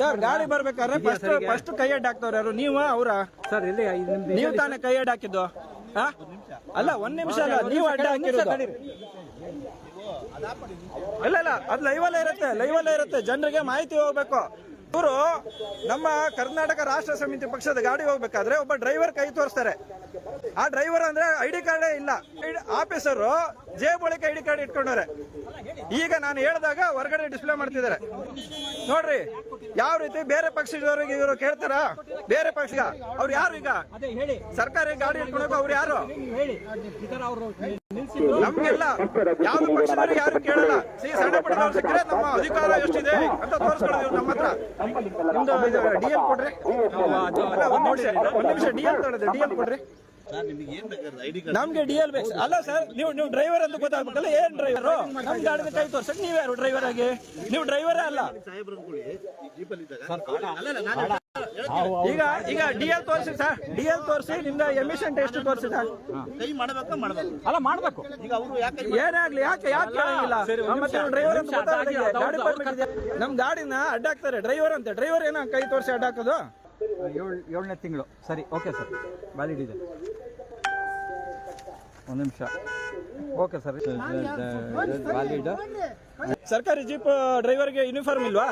Sir ಗಾಡಿ ಬರ್ಬೇಕಾದ್ರೆ first first ಕೈ ಅಡ್ಡ ಹಾಕ್ತವ್ರು ಯಾರು? ನೀವ ಅವರ ಸರ್ ಇಲ್ಲಿ ಐದು ನಿಮಿಷ ನೀವು ತಾನೇ ಕೈ ಅಡ್ಡ ಹಾಕಿದ್ದು? ಹಾ? ಅಲ್ಲ ಒಂದ್ ನಿಮಿಷ ಅಲ್ಲ ನೀವು ಅಡ್ಡ ಹಾಕಿರೋದು. ಇಲ್ಲ ಇಲ್ಲ ಅದು ಲೈವಲ್ಲೇ ಇರುತ್ತೆ ಲೈವಲ್ಲೇ ಇರುತ್ತೆ. ಜನರಿಗೆ ಮಾಹಿತಿ ಹೋಗ್ಬೇಕು. ಇವರು ನಮ್ಮ ಕರ್ನಾಟಕ ರಾಷ್ಟ್ರ ಸಮಿತಿ ಪಕ್ಷದ ಗಾಡಿ ಹೋಗ್ಬೇಕಾದ್ರೆ ಒಬ್ಬ ಡ್ರೈವರ್ ಕೈ ತೋರಿಸ್ತಾರೆ. ಆ ಡ್ರೈವರ್ ಅಂದ್ರೆ ಐಡಿ ಕಾರ್ಡೇ ಇಲ್ಲ. ಆಫೀಸರು ಜೇಬ್ ಒಳಗೆ ಐಡಿ ಕಾರ್ಡ್ ಇಟ್ಕೊಂಡವ್ರೆ. ಈಗ ನಾನು ಹೇಳಿದಾಗ ಹೊರಗಡೆ ಡಿಸ್ಪ್ಲೇ ಮಾಡ್ತಿದ್ದಾರೆ. ನೋಡ್ರಿ ಯಾವ ರೀತಿ ಬೇರೆ ಪಕ್ಷದವರಿಗೆ ಇವರು ಕೇಳ್ತಾರ? ಬೇರೆ ಪಕ್ಷ. ಅವ್ರು ಯಾರು ಈಗ? ಸರ್ಕಾರಿ ಗಾಡಿ ಇಟ್ಕೊಳಕ್ ಅವ್ರು ಯಾರು? ನಮ್ಗೆಲ್ಲ ಯಾವ ಪಕ್ಷದವರು ಯಾರು ಕೇಳಲ್ಲ. ಸಿ ಸಣ್ಣ ಪುಟ್ಟದವ್ರು ಸಿಕ್ಕರೆ ನಮ್ಮ ಅಧಿಕಾರ ಎಷ್ಟಿದೆ ಅಂತ ತೋರಿಸ್ಕೊಳ್ತೀವಿ ನಮ್ಮ ಹತ್ರ. ನಿಮ್ದು ಡಿ ಎಲ್ ಕೊಡ್ರಿ. ಒಂದ್ ನಿಮಿಷ ಡಿ ಎಲ್ ತಗೊಳ್ಳಿ ಡಿ ಎಲ್ ಕೊಡ್ರಿ. ನಮ್ಗೆ ಡಿ ಎಲ್ ಬೇಕು ಅಲ್ಲ ಸರ್ ನೀವು ನೀವು ಡ್ರೈವರ್ ಅಂತ ಗೊತ್ತಾಗ್ಬೇಕಲ್ಲ ಏನ್ ಡ್ರೈವರ್ ನಮ್ ಗಾಡಿದ ಕೈ ತೋರ್ಸಕ್ ನೀವ್ ಯಾರು ಡ್ರೈವರ್ ಆಗಿ? ನೀವು ಡ್ರೈವರೇ ಅಲ್ಲ. ಈಗ ಈಗ ಡಿ ಎಲ್ ತೋರಿಸಿ ಸರ್ ಡಿ ಎಲ್ ತೋರಿಸಿ ನಿಮ್ದು ಎಮಿಷನ್ ಟೆಸ್ಟ್ ತೋರಿಸಿ ಸರ್ ಕೈ ಮಾಡಬೇಕಾ ಮಾಡಬೇಕು ಅಲ್ಲ ಮಾಡ್ಬೇಕು. ಈಗ ಅವರು ಯಾಕೆ ಏನೇ ಆಗ್ಲಿ ಯಾಕೆ ಯಾಕೆ ಕೇಳಂಗಿಲ್ಲ? ಮತ್ತೆ ಡ್ರೈವರ್ ಅಂತ ಗಾಡಿ ನಮ್ ಗಾಡಿನ ಅಡ್ಡಾಕ್ತಾರೆ. ಡ್ರೈವರ್ ಅಂತ. ಡ್ರೈವರ್ ಏನೋ ಕೈ ತೋರಿಸಿ ಅಡ್ಡಾಕೋದು? ಏಳು ಏಳನೇ ತಿಂಗಳು. ಸರಿ ಓಕೆ ಸರ್. ವ್ಯಾಲಿಡ್ ಇದೆ. ಒಂದು ನಿಮಿಷ ಓಕೆ ಸರ್ ಸರ್ಕಾರಿ ಜೀಪ್ ಡ್ರೈವರ್ಗೆ ಯೂನಿಫಾರ್ಮ್ ಇಲ್ವಾ